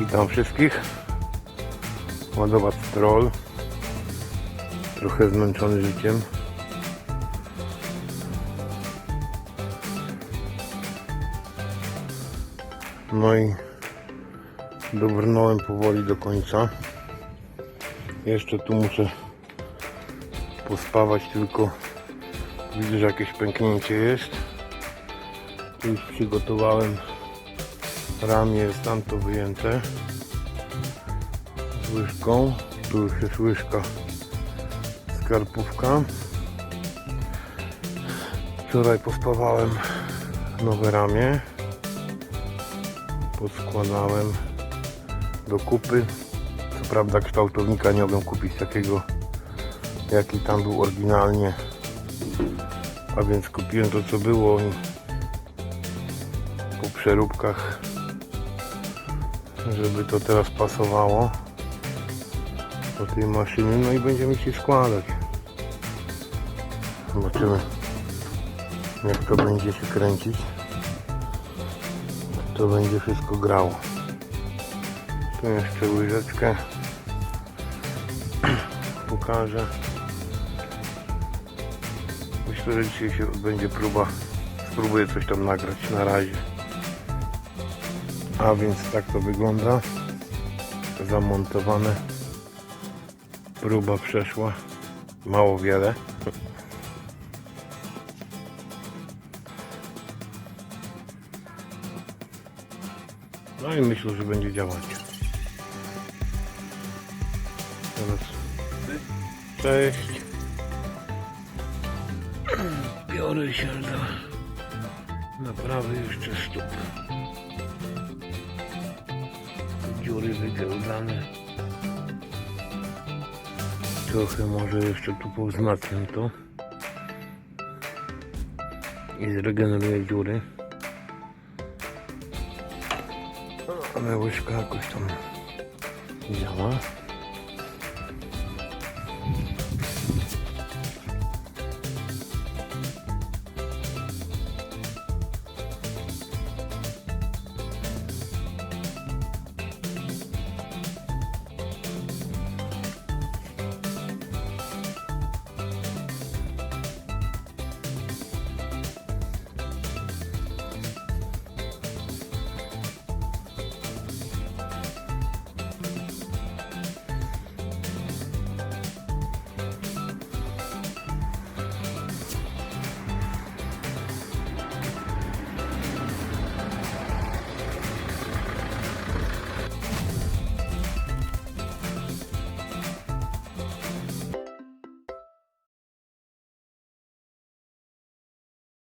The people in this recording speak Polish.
Witam wszystkich. Ładować troll. Trochę zmęczony życiem. No i dobrnąłem powoli do końca. Jeszcze tu muszę pospawać tylko. Widzę, że jakieś pęknięcie jest. Już przygotowałem ramię, jest tam to wyjęte z łyżką. Tu już jest łyżka skarpówka. Wczoraj pospawałem nowe ramię. Podskładałem do kupy. Co prawda kształtownika nie mogłem kupić takiego jaki tam był oryginalnie. A więc kupiłem to co było po przeróbkach żeby to teraz pasowało do tej maszyny no i będziemy się składać. Zobaczymy jak to będzie się kręcić. To będzie wszystko grało. Tu jeszcze łyżeczkę pokażę. Myślę, że dzisiaj się będzie próba. Spróbuję coś tam nagrać na razie a więc tak to wygląda. Zamontowane. Próba przeszła. Mało wiele. No i myślę, że będzie działać. Teraz. Cześć. Biorę się za naprawy jeszcze stóp dziury wygełdane. Trochę może jeszcze tu powzmacniam to i zregeneruję dziury. Ale łyżka jakoś tam działa.